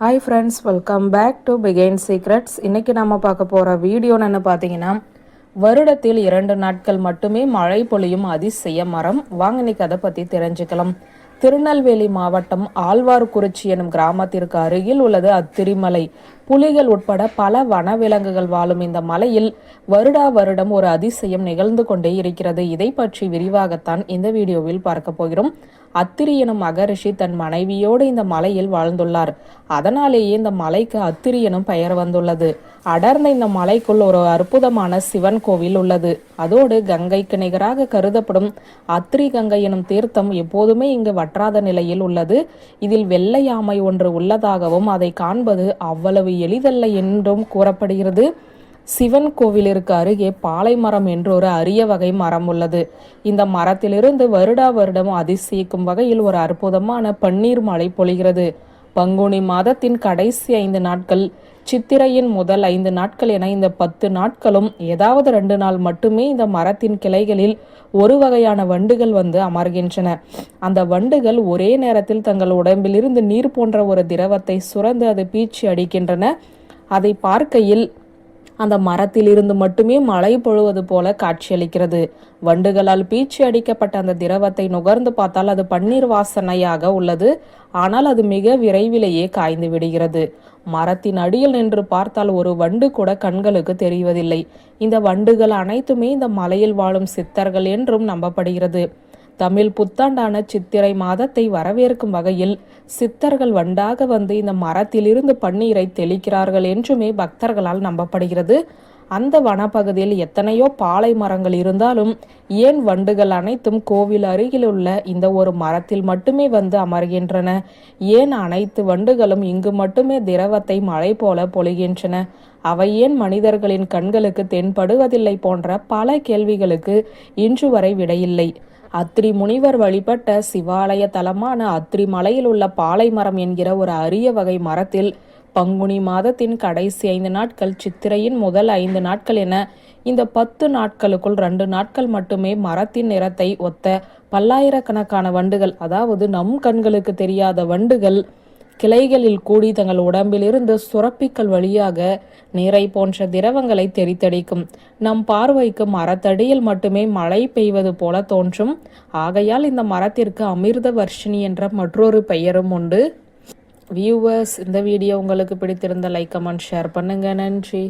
Hi friends welcome back to begin secrets இன்னைக்கு நம்ம பார்க்க போகிற வீடியோன்னு என்ன பார்த்தீங்கன்னா வருடத்தில் இரண்டு நாட்கள் மட்டுமே மழை பொழியும் அதிசய மரம். வாங்க இன்னைக்கு அதை பற்றி தெரிஞ்சுக்கலாம். திருநெல்வேலி மாவட்டம் ஆழ்வார்குறிச்சி எனும் கிராமத்திற்கு அருகில் உள்ளது அத்திரிமலை. புலிகள் உட்பட பல வனவிலங்குகள் வாழும் இந்த மலையில் வருடா வருடம் ஒரு அதிசயம் நிகழ்ந்து கொண்டே இருக்கிறது. இதை பற்றி விரிவாகத்தான் இந்த வீடியோவில் பார்க்க போகிறோம். அத்திரி எனும் மகரிஷி தன் மனைவியோடு இந்த மலையில் வாழ்ந்துள்ளார். அதனாலேயே இந்த மலைக்கு அத்திரி எனும் பெயர் வந்துள்ளது. அடர்ந்த இந்த மலைக்குள் ஒரு அற்புதமான சிவன் கோவில் உள்ளது. அதோடு கங்கைக்கு நிகராக கருதப்படும் அத்திரி கங்கை எனும் தீர்த்தம் எப்போதுமே இங்கு வற்றாத நிலையில் உள்ளது. இதில் வெள்ளை ஆமை ஒன்று உள்ளதாகவும் அதை காண்பது அவ்வளவு எளிதல்ல என்றும் கூறப்படுகிறது. சிவன் கோவிலிற்கு அருகே பாலை மரம் என்ற ஒரு அரிய வகை மரம் உள்ளது. இந்த மரத்திலிருந்து வருடா வருடம் அதிசயிக்கும் வகையில் ஒரு அற்புதமான பன்னீர் மழை பொழிகிறது. பங்குனி மாதத்தின் கடைசி ஐந்து நாட்கள் சித்திரையின் முதல் ஐந்து நாட்கள் என இந்த பத்து நாட்களும் ஏதாவது ரெண்டு நாள் மட்டுமே இந்த மரத்தின் கிளைகளில் ஒரு வகையான வண்டுகள் வந்து அமர்கின்றன. அந்த வண்டுகள் ஒரே நேரத்தில் தங்கள் உடம்பிலிருந்து நீர் போன்ற ஒரு திரவத்தை சுரந்து அது பீச்சி அடிக்கின்றன. அதை பார்க்கையில் அந்த மரத்திலிருந்து மட்டுமே மழை பொழுவது போல காட்சியளிக்கிறது. வண்டுகளால் பீச்சி அடிக்கப்பட்ட அந்த திரவத்தை நுகர்ந்து பார்த்தால் அது பன்னீர் வாசனையாக உள்ளது. ஆனால் அது மிக விரைவிலேயே காய்ந்து விடுகிறது. மரத்தின் அடியில் நின்று பார்த்தால் ஒரு வண்டு கூட கண்களுக்கு தெரிவதில்லை. இந்த வண்டுகள் அனைத்துமே இந்த மலையில் வாழும் சித்தர்கள் என்றும் நம்பப்படுகிறது. தமிழ் புத்தாண்டான சித்திரை மாதத்தை வரவேற்கும் வகையில் சித்தர்கள் வண்டாக வந்து இந்த மரத்திலிருந்து பன்னீரை தெளிக்கிறார்கள் என்றுமே பக்தர்களால் நம்பப்படுகிறது. அந்த வனப்பகுதியில் எத்தனையோ பாலை மரங்கள் இருந்தாலும் ஏன் வண்டுகள் அனைத்தும் கோவில் அருகில் உள்ள இந்த ஒரு மரத்தில் மட்டுமே வந்து அமர்கின்றன? ஏன் அனைத்து வண்டுகளும் இங்கு மட்டுமே திரவத்தை மழை போல பொழிகின்றன? அவை ஏன் மனிதர்களின் கண்களுக்கு தென்படுவதில்லை போன்ற பல கேள்விகளுக்கு இன்று வரை விடையில்லை. அத்ரி முனிவர் வழிபட்ட சிவாலய தலமான அத்ரி மலையில் உள்ள பாலை மரம் என்கிற ஒரு அரிய வகை மரத்தில் பங்குனி மாதத்தின் கடைசி ஐந்து நாட்கள் சித்திரையின் முதல் ஐந்து நாட்கள் என இந்த பத்து நாட்களுக்குள் ரெண்டு நாட்கள் மட்டுமே மரத்தின் நிறத்தை ஒத்த பல்லாயிரக்கணக்கான வண்டுகள் அதாவது நம் கண்களுக்கு தெரியாத வண்டுகள் கிளைகளில் கூடி தங்கள் உடம்பிலிருந்து சுரப்பிக்கல் வழியாக நீரை போன்ற திரவங்களை தெரித்தடிக்கும். நம் பார்வைக்கு மரத்தடியில் மட்டுமே மழை பெய்வது போல தோன்றும். ஆகையால் இந்த மரத்திற்கு அமிர்த வர்ஷினி என்ற மற்றொரு பெயரும் உண்டு. வியூவர்ஸ் இந்த வீடியோ உங்களுக்கு பிடித்திருந்த லைக் கமெண்ட் ஷேர் பண்ணுங்க. நன்றி.